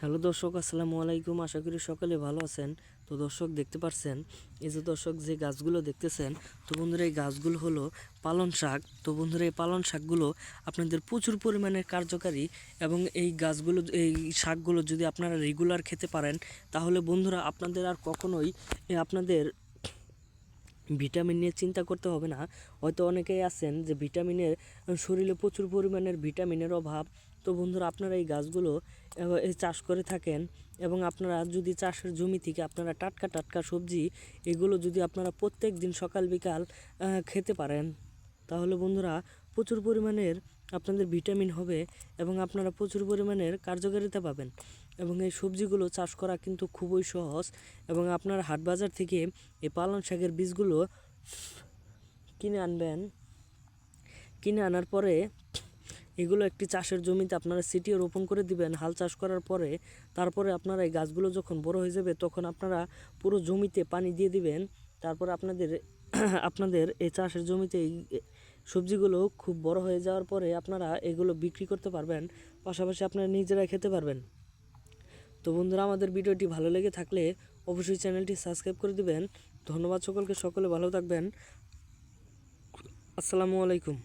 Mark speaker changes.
Speaker 1: Hello দর্শক, আসসালামু আলাইকুম। আশা করি সকলে ভালো আছেন। তো দর্শক, দেখতে পাচ্ছেন এই যে দর্শক, যে গাছগুলো দেখতেছেন, তো বন্ধুরা, এই গাছগুলো হলো পালন শাক। তো বন্ধুরা, এই পালন শাকগুলো আপনাদের প্রচুর পরিমাণে কার্যকারী এবং এই গাছগুলো, এই শাকগুলো যদি আপনারা রেগুলার খেতে পারেন, তাহলে বন্ধুরা, আপনাদের আর কখনোই আপনাদের ভিটামিন নিয়ে চিন্তা করতে হবে না। হয়তো অনেকেই আছেন যে ভিটামিনের শরীরে প্রচুর পরিমাণের ভিটামিনের অভাব তো বন্ধুরা, আপনারা এই গাছগুলো চাষ করে থাকেন এবং আপনারা যদি চাষের জমি থেকে আপনারা টাটকা টাটকা সবজি, এগুলো যদি আপনারা প্রত্যেক দিন সকাল, বিকাল খেতে পারেন, তাহলে বন্ধুরা প্রচুর পরিমাণের আপনাদের ভিটামিন হবে এবং আপনারা প্রচুর পরিমাণের কার্যকারিতা পাবেন এবং এই সবজিগুলো চাষ করা কিন্তু খুবই সহজ এবং আপনার হাট বাজার থেকে এই পালং শাকের বীজগুলো কিনে আনবেন। কিনে আনার পরে এগুলো একটি চাষের জমিতে আপনারা সিটিও রোপণ করে দিবেন, হাল চাষ করার পরে তারপরে আপনারা এই গাছগুলো যখন বড় হয়ে যাবে তখন আপনারা পুরো জমিতে পানি দিয়ে দিবেন। তারপর আপনাদের আপনাদের এই চাষের জমিতে এই সবজিগুলো খুব বড় হয়ে যাওয়ার পরে আপনারা এগুলো বিক্রি করতে পারবেন, পাশাপাশি আপনারা নিজেরা খেতে পারবেন। তো বন্ধুরা, আমাদের ভিডিওটি ভালো লেগে থাকলে অবশ্যই চ্যানেলটি সাবস্ক্রাইব করে দিবেন। ধন্যবাদ সকলকে, সকলে ভালো থাকবেন। আসসালামু আলাইকুম।